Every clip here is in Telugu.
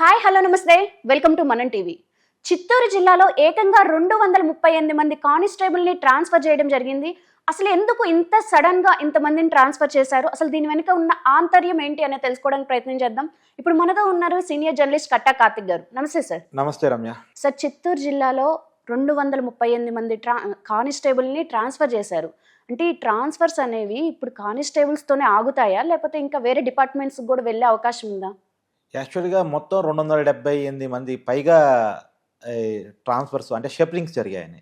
హాయ్ హలో నమస్తే. Welcome to Manam TV. Chittoor జిల్లాలో ఏకంగా రెండు వందల ముప్పై ఎనిమిది మంది కానిస్టేబుల్ని ట్రాన్స్ఫర్ చేయడం జరిగింది. అసలు ఎందుకు ఇంత సడన్గా ఇంతమందిని ట్రాన్స్ఫర్ చేశారు? అసలు దీని వెనుక ఉన్న ఆంతర్యం ఏంటి అనేది తెలుసుకోవడానికి ప్రయత్నం చేద్దాం. ఇప్పుడు మనతో ఉన్నారు సీనియర్ జర్నలిస్ట్ కట్టా కార్తిక్ గారు. నమస్తే సార్. నమస్తే రమ్య. సార్ చిత్తూరు జిల్లాలో రెండు వందల ముప్పై ఎనిమిది మంది ట్రా కానిస్టేబుల్ని ట్రాన్స్ఫర్ చేశారు. అంటే ఈ ట్రాన్స్ఫర్స్ అనేవి ఇప్పుడు కానిస్టేబుల్స్తోనే ఆగుతాయా? లేకపోతే ఇంకా వేరే డిపార్ట్మెంట్స్కి కూడా వెళ్ళే అవకాశం ఉందా? యాక్చువల్గా మొత్తం రెండు వందల డెబ్బై ఎనిమిది మంది పైగా ట్రాన్స్ఫర్స్ అంటే షెప్లింగ్స్ జరిగాయని.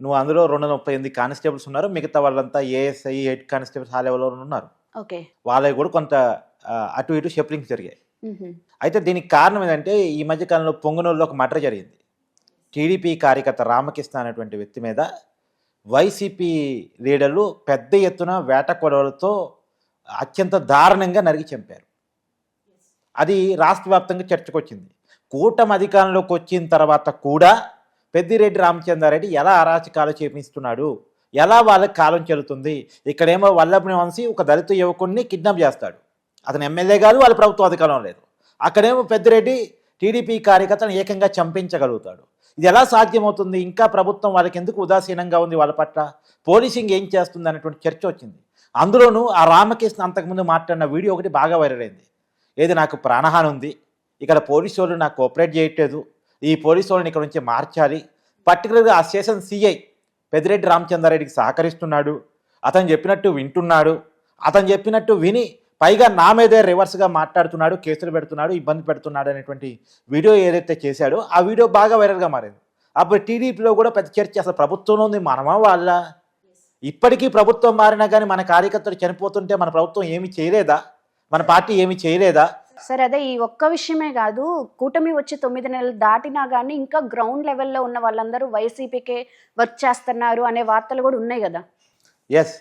నువ్వు అందులో రెండు వందల ముప్పై ఎనిమిది కానిస్టేబుల్స్ ఉన్నారు మిగతా వాళ్ళంతా ఏఎస్ఐ హెడ్ కానిస్టేబుల్స్ ఆ లెవెల్లో ఉన్నారు. ఓకే. వాళ్ళకి కూడా కొంత అటు ఇటు షెప్లింగ్స్ జరిగాయి. అయితే దీనికి కారణం ఏంటంటే ఈ మధ్య కాలంలో పొంగనూరులో ఒక మటర్ జరిగింది. టీడీపీ కార్యకర్త రామకృష్ణ అనేటువంటి వ్యక్తి మీద వైసీపీ లీడర్లు పెద్ద ఎత్తున వేట కొడవలతో అత్యంత దారుణంగా నరికి చంపారు. అది రాష్ట్ర వ్యాప్తంగా చర్చకు వచ్చింది కూటమి అధికారంలోకి వచ్చిన తర్వాత కూడా పెద్దిరెడ్డి రామచంద్రారెడ్డి ఎలా అరాచకాలు చేపిస్తున్నాడు? ఎలా వాళ్ళకి కాలం చెల్లుతుంది? ఇక్కడేమో వల్లభని వంశీ ఒక దళిత యువకుడిని కిడ్నాప్ చేస్తాడు. అతను ఎమ్మెల్యే కాదు వాళ్ళ ప్రభుత్వ అధికారం లేదు. అక్కడేమో పెద్దిరెడ్డి టీడీపీ కార్యకర్తను ఏకంగా చంపించగలుగుతాడు. ఇది ఎలా సాధ్యమవుతుంది? ఇంకా ప్రభుత్వం వాళ్ళకి ఎందుకు ఉదాసీనంగా ఉంది వాళ్ళ పట్ల? పోలీసింగ్ ఏం చేస్తుంది? అనేటువంటి చర్చ వచ్చింది. అందులోనూ ఆ రామకృష్ణ అంతకుముందు మాట్లాడిన వీడియో ఒకటి బాగా వైరల్ అయింది. ఏది నాకు ప్రాణహాని ఉంది ఇక్కడ పోలీసు వాళ్ళు నాకు కోఆపరేట్ చేయట్లేదు ఈ పోలీసు వాళ్ళని ఇక్కడ నుంచి మార్చాలి. పర్టికులర్గా ఆ స్టేషన్ సిఐ పెద్దిరెడ్డి రామచంద్రారెడ్డికి సహకరిస్తున్నాడు అతను చెప్పినట్టు వింటున్నాడు అతను చెప్పినట్టు విని పైగా నా మీదే రివర్స్గా మాట్లాడుతున్నాడు కేసులు పెడుతున్నాడు ఇబ్బంది పెడుతున్నాడు అనేటువంటి వీడియో ఏదైతే చేశాడో ఆ వీడియో బాగా వైరల్గా మారింది. అప్పుడు టీడీపీలో కూడా పెద్ద చర్చ అసలు ప్రభుత్వంలో ఉంది మనమా వాళ్ళ? ఇప్పటికీ ప్రభుత్వం మారినా కానీ మన కార్యకర్తలు చనిపోతుంటే మన ప్రభుత్వం ఏమీ చేయలేదా? మన పార్టీ ఏమీ చేయలేదా? సరే అదే ఈ ఒక్క విషయమే కాదు కూటమి వచ్చి తొమ్మిది నెలలు దాటినా కానీ ఇంకా గ్రౌండ్ లెవెల్లో ఉన్న వాళ్ళందరూ వైసీపీకే వర్క్ చేస్తున్నారు అనే వార్తలు కూడా ఉన్నాయి కదా. ఎస్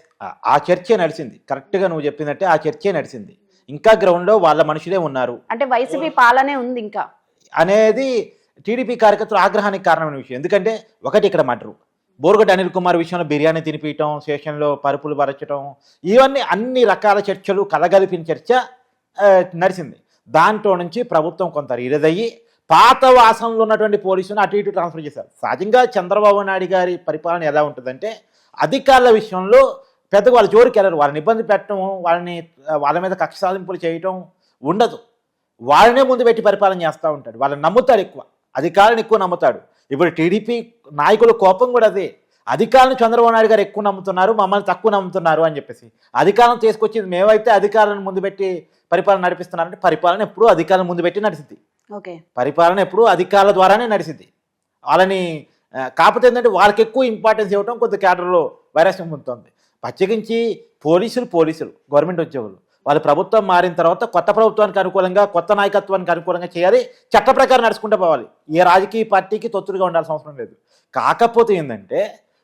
ఆ చర్చే నడిచింది. కరెక్ట్గా నువ్వు చెప్పినట్టే ఆ చర్చే నడిచింది. ఇంకా గ్రౌండ్లో వాళ్ళ మనుషులే ఉన్నారు. అంటే వైసీపీ పాలనే ఉంది ఇంకా. అనేది టీడీపీ కార్యకర్తల ఆగ్రహానికి కారణమైన విషయం. ఎందుకంటే ఒకటి ఇక్కడ మటరు బోరుగడ్డ అనిల్ కుమార్ విషయంలో బిర్యానీ తినిపించడం స్టేషన్లో పరుపులు పరచడం ఇవన్నీ అన్ని రకాల చర్చలు కలగలిపిన చర్చ నడిచింది దాంట్లో నుంచి ప్రభుత్వం కొంత రీడదయ్యి పాత వాసనలో ఉన్నటువంటి పోలీసులను అటు ఇటు ట్రాన్స్ఫర్ చేశారు. సహజంగా చంద్రబాబు నాయుడు గారి పరిపాలన ఎలా ఉంటుందంటే అధికారుల విషయంలో పెద్దగా వాళ్ళ జోలికి వెళ్ళరు. వాళ్ళని ఇబ్బంది పెట్టడం వాళ్ళని వాళ్ళ మీద కక్ష సాధింపులు చేయటం ఉండదు. వాళ్ళనే ముందు పెట్టి పరిపాలన చేస్తూ ఉంటాడు. వాళ్ళని నమ్ముతారు ఎక్కువ. అధికారులను ఎక్కువ నమ్ముతాడు. ఇప్పుడు టీడీపీ నాయకుల కోపం కూడా అదే. అధికారులను చంద్రబాబు నాయుడు గారు ఎక్కువ నమ్ముతున్నారు మమ్మల్ని తక్కువ నమ్ముతున్నారు అని చెప్పేసి. అధికారం తీసుకొచ్చింది మేమైతే అధికారులను ముందు పెట్టి పరిపాలన నడిపిస్తున్నారంటే పరిపాలన ఎప్పుడూ అధికారులను ముందు పెట్టి నడిచింది ఓకే. పరిపాలన ఎప్పుడూ అధికారుల ద్వారానే నడిచింది వాళ్ళని కాకపోతే ఏంటంటే వాళ్ళకి ఎక్కువ ఇంపార్టెన్స్ ఇవ్వడం కొద్ది క్యాడర్లో వైరస్యం ఉంటుంది ప్రత్యేకించి పోలీసులు పోలీసులు గవర్నమెంట్ ఉద్యోగులు. వాళ్ళు ప్రభుత్వం మారిన తర్వాత కొత్త ప్రభుత్వానికి అనుకూలంగా కొత్త నాయకత్వానికి అనుకూలంగా చేయాలి చట్ట ప్రకారం నడుచుకుంటూ పోవాలి. ఏ రాజకీయ పార్టీకి తొత్తుడుగా ఉండాల్సిన అవసరం లేదు. కాకపోతే ఏంటంటే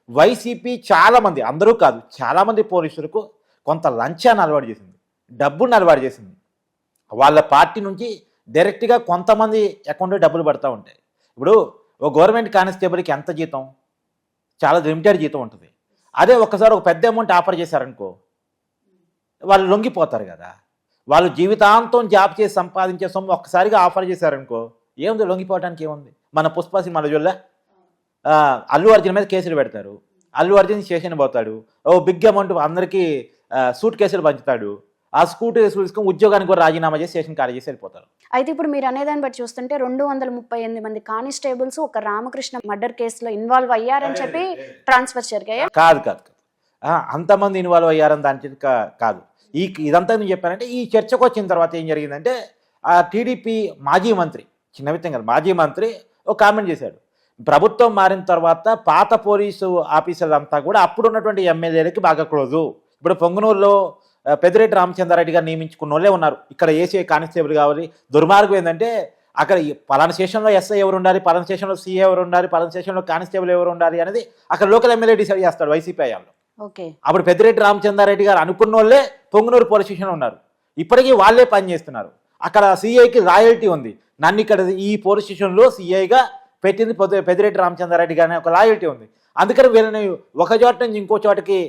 వైసీపీ చాలామంది అందరూ కాదు చాలామంది పోలీసులకు కొంత లంచాన్ని అలవాటు చేసింది. డబ్బును అలవాటు చేసింది. వాళ్ళ పార్టీ నుంచి డైరెక్ట్గా కొంతమంది అకౌంట్లో డబ్బులు పడతా ఉంటాయి. ఇప్పుడు ఓ గవర్నమెంట్ కానిస్టేబుల్కి ఎంత జీతం? చాలా లిమిటెడ్ జీతం ఉంటుంది. అదే ఒక్కసారి ఒక పెద్ద అమౌంట్ ఆఫర్ చేశారనుకో వాళ్ళు లొంగిపోతారు కదా. వాళ్ళు జీవితాంతం జాబ్ చేసి సంపాదించే సొమ్ము ఒక్కసారిగా ఆఫర్ చేశారనుకో ఏముంది లొంగిపోవడానికి ఏముంది? మన పుష్ప సినిమాల జొల్ల. అల్లు అర్జున్ మీద కేసులు పెడతారు. అల్లు అర్జున్ స్టేషన్ పోతాడు. ఓ బిగ్ అమౌంట్ అందరికీ సూట్ కేసులు పంచుతాడు. ఆ స్కూట్ తీసుకొని ఉద్యోగానికి కూడా రాజీనామా చేసి స్టేషన్ ఖాళీ చేసి వెళ్ళిపోతారు. అయితే ఇప్పుడు మీరు అనేదాన్ని బట్టి చూస్తుంటే రెండు వందల ముప్పై ఎనిమిది మంది కానిస్టేబుల్స్ ఒక రామకృష్ణ మర్డర్ కేసులో ఇన్వాల్వ్ అయ్యారని చెప్పి ట్రాన్స్ఫర్ జరిగాయా? కాదు కాదు కాదు. అంతమంది ఇన్వాల్వ్ అయ్యారని దాని కాదు. ఈ ఇదంతా నేను చెప్పానంటే ఈ చర్చకు వచ్చిన తర్వాత ఏం జరిగిందంటే ఆ టీడీపీ మాజీ మంత్రి చిన్న విత్తం కదా మాజీ మంత్రి ఒక కామెంట్ చేశాడు. ప్రభుత్వం మారిన తర్వాత పాత పోలీసు ఆఫీసర్లు అంతా కూడా అప్పుడు ఉన్నటువంటి ఎమ్మెల్యేలకి బాగా క్లోజు. ఇప్పుడు పొంగనూరులో పెద్దిరెడ్డి రామచంద్రారెడ్డి గారు నియమించుకున్న వాళ్ళే ఉన్నారు. ఇక్కడ ఏసీఐ కానిస్టేబుల్ కావాలి. దుర్మార్గం ఏంటంటే అక్కడ ఈ పలానా స్టేషన్లో ఎస్ఐ ఎవరు ఉండాలి పలానా స్టేషన్లో సీఏ ఎవరు ఉండాలి పలానా స్టేషన్లో కానిస్టేబుల్ ఎవరు ఉండాలి అనేది అక్కడ లోకల్ ఎమ్మెల్యే డిసైడ్ చేస్తాడు వైసీపీ అయ్యాలో అప్పుడు పెద్దిరెడ్డి రామచంద్రారెడ్డి గారు అనుకున్న వాళ్ళే పొంగునూరు పోలీస్ స్టేషన్లో ఉన్నారు. ఇప్పటికీ వాళ్ళే పనిచేస్తున్నారు అక్కడ సిఐకి రాయల్టీ ఉంది. నన్ను ఇక్కడ ఈ పోలీస్ స్టేషన్లో సిఐగా పెట్టింది పెద్దిరెడ్డి రామచంద్రారెడ్డి గారిని ఒక రాయల్టీ ఉంది. అందుకని వీళ్ళని ఒక చోట నుంచి ఇంకో చోటకి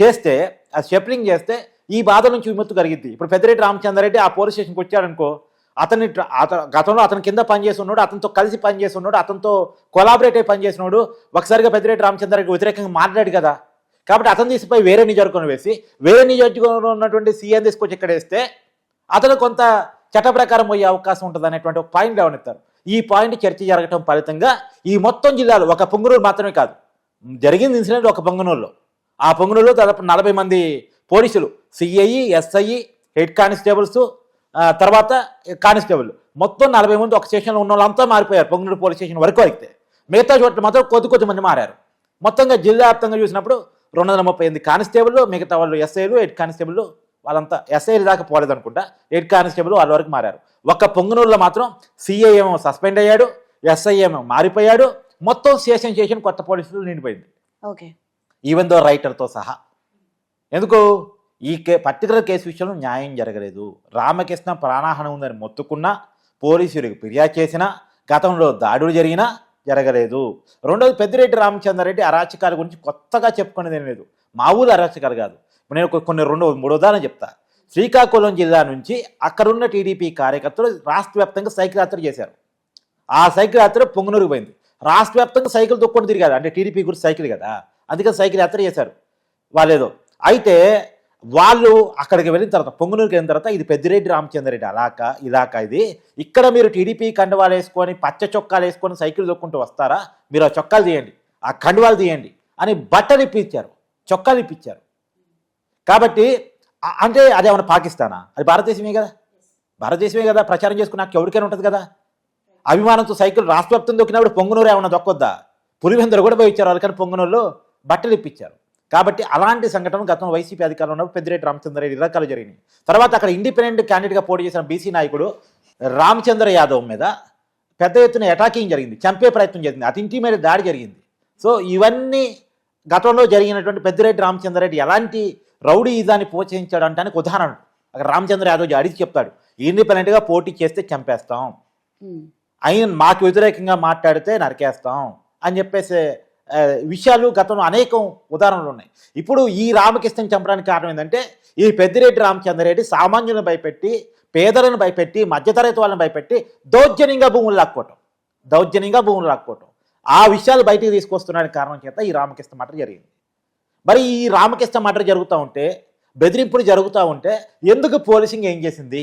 చేస్తే ఆ షెప్లింగ్ చేస్తే ఈ బాధ నుంచి విముక్తి కలిగింది ఇప్పుడు పెద్దిరెడ్డి రామచంద్రారెడ్డి ఆ పోలీస్ స్టేషన్కి వచ్చాడనుకో అతని గతంలో అతని కింద పనిచేసి ఉన్నాడు అతనితో కలిసి పనిచేస్తున్నాడు అతనితో కొలాబరేట్ అయి పనిచేసినాడు ఒకసారిగా పెద్దిరెడ్డి రామచంద్రారెడ్డి వ్యతిరేకంగా మాట్లాడాడు కదా. కాబట్టి అతను తీసిపోయి వేరే నియోజకవర్గం వేసి వేరే నియోజకవర్గంలో ఉన్నటువంటి సీఎం తీసుకొచ్చి ఇక్కడ వేస్తే అతను కొంత చట్ట ప్రకారం పోయే అవకాశం ఉంటుంది అనేటువంటి ఒక పాయింట్ లేవనెత్తారు ఈ పాయింట్ చర్చ జరగటం ఫలితంగా ఈ మొత్తం జిల్లాలో ఒక పొంగునూరు మాత్రమే కాదు జరిగింది ఇన్సిడెంట్ ఒక పొంగునూరులో. ఆ పొంగనూరులో దాదాపు నలభై మంది పోలీసులు సిఐ ఎస్ఐ హెడ్ కానిస్టేబుల్స్ తర్వాత కానిస్టేబుల్. మొత్తం నలభై మంది ఒక స్టేషన్లో ఉన్న వాళ్ళంతా మారిపోయారు పొంగనూరు పోలీస్ స్టేషన్ వరకు అయితే. మిగతా చోట్ల మాత్రం కొద్ది కొద్ది మంది మారారు. మొత్తంగా జిల్లా వ్యాప్తంగా చూసినప్పుడు రెండు వందల ముప్పై ఎనిమిది కానిస్టేబుల్ మిగతా వాళ్ళు ఎస్ఐలు హెడ్ కానిస్టేబుల్ వాళ్ళంతా ఎస్ఐలు దాకా పోలేదు అనుకుంటా హెడ్ కానిస్టేబుల్ వాళ్ళ వరకు మారారు. ఒక్క పొంగనూరులో మాత్రం సిఐ ఏమో సస్పెండ్ అయ్యాడు ఎస్ఐ ఏమో మారిపోయాడు మొత్తం స్టేషన్ స్టేషన్ కొత్త పోలీసులు నిండిపోయింది. ఓకే. ఈవెన్ దో రైటర్తో సహా. ఎందుకు? ఈ కే పర్టికులర్ కేసు విషయంలో న్యాయం జరగలేదు. రామకృష్ణ ప్రాణహాని ఉందని మొత్తుకున్నా పోలీసులకు ఫిర్యాదు చేసినా గతంలో దాడులు జరిగినా జరగలేదు. రెండోది పెద్దిరెడ్డి రామచంద్రారెడ్డి అరాచకాల గురించి కొత్తగా చెప్పుకునేది ఏం లేదు. మా ఊరు అరాచకాలు కాదు. ఇప్పుడు నేను కొన్ని రెండు మూడు ఉదాహరణ చెప్తా. శ్రీకాకుళం జిల్లా నుంచి అక్కడున్న టీడీపీ కార్యకర్తలు రాష్ట్ర వ్యాప్తంగా సైకిల్ యాత్ర చేశారు. ఆ సైకిల్ యాత్ర పొంగునూరుకు పోయింది. రాష్ట్ర వ్యాప్తంగా సైకిల్ తొక్కుని తిరిగారు. అంటే టీడీపీ గురించి సైకిల్ కదా. అందుకని సైకిల్ యాత్ర చేశారు. వాళ్ళేదో. అయితే వాళ్ళు అక్కడికి వెళ్ళిన తర్వాత పొంగునూరుకి వెళ్ళిన తర్వాత ఇది పెద్దిరెడ్డి రామచంద్రరెడ్డి అలాక ఇలాక ఇది. ఇక్కడ మీరు టీడీపీ కండువాలు వేసుకొని పచ్చ చొక్కాలు వేసుకొని సైకిల్ తొక్కుంటూ వస్తారా? మీరు ఆ చొక్కాలు తీయండి ఆ కండువాలు తీయండి అని బట్టలు ఇప్పించారు చొక్కాలు ఇప్పించారు. కాబట్టి అంటే అంటే అదేమన్నా పాకిస్తానా? అది భారతదేశమే కదా? భారతదేశమే కదా? ప్రచారం చేసుకుని నాకు ఎవరికైనా ఉంటుంది కదా? అభిమానంతో సైకిల్ రాష్ట్ర వ్యాప్తం దొక్కినప్పుడు పొంగునూరు ఏమన్నా దొక్కొద్దా? పులివెందరు కూడా పోయి ఇచ్చారు వాళ్ళకని పొంగునూరులో బట్టలు ఇప్పించారు. కాబట్టి అలాంటి సంఘటనలు గతంలో వైసీపీ అధికారంలో ఉన్నప్పుడు పెద్దిరెడ్డి రామచంద్రరెడ్డి రకాలు జరిగినాయి. తర్వాత అక్కడ ఇండిపెండెంట్ క్యాండిడేట్గా పోటీ చేసిన బీసీ నాయకుడు రామచంద్ర యాదవ్ మీద పెద్ద ఎత్తున అటాకింగ్ జరిగింది. చంపే ప్రయత్నం జరిగింది. అతి ఇంటి మీద దాడి జరిగింది. సో ఇవన్నీ గతంలో జరిగినటువంటి పెద్దిరెడ్డి రామచంద్రరెడ్డి ఎలాంటి రౌడీ ఇదాన్ని ప్రోత్సహించాడు అంటానికి ఉదాహరణ అక్కడ రామచంద్ర యాదవ్ అడిగి చెప్తాడు. ఇండిపెండెంట్గా పోటీ చేస్తే చంపేస్తాం. ఆయన మాకు వ్యతిరేకంగా మాట్లాడితే నరికేస్తాం. అని చెప్పేసి విషయాలు గతంలో అనేకం ఉదాహరణలు ఉన్నాయి. ఇప్పుడు ఈ రామకృష్ణని చంపడానికి కారణం ఏంటంటే ఈ పెద్దిరెడ్డి రామచంద్రరెడ్డి సామాన్యులను భయపెట్టి పేదలను భయపెట్టి మధ్యతరగతి వాళ్ళని భయపెట్టి దౌర్జన్యంగా భూములు లాక్కోవటం. దౌర్జన్యంగా భూములు లాక్కోవటం. ఆ విషయాలు బయటికి తీసుకొస్తున్నానికి కారణం చేత ఈ రామకృష్ణ మటర్ జరిగింది. మరి ఈ రామకృష్ణ మటర్ జరుగుతూ ఉంటే బెదిరింపులు జరుగుతూ ఉంటే ఎందుకు పోలీసింగ్ ఏం చేసింది?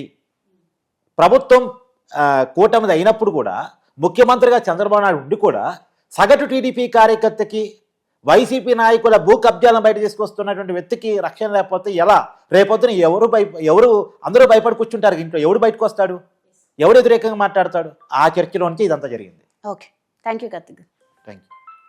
ప్రభుత్వం కూటమిది అయినప్పుడు కూడా ముఖ్యమంత్రిగా చంద్రబాబు నాయుడు ఉండి కూడా సగటు టీడీపీ కార్యకర్తకి వైసీపీ నాయకుల భూ కబ్జాలను బయట తీసుకొస్తున్నటువంటి వ్యక్తికి రక్షణ లేకపోతే ఎలా? రేపొద్దున ఎవరు భయ ఎవరు అందరూ భయపడి కూర్చుంటారు ఇంట్లో? ఎవడు బయటకు వస్తాడు? ఎవరు వ్యతిరేకంగా మాట్లాడతాడు? ఆ చర్చలోంచి ఇదంతా జరిగింది. Okay. Thank you Karthik. Thank you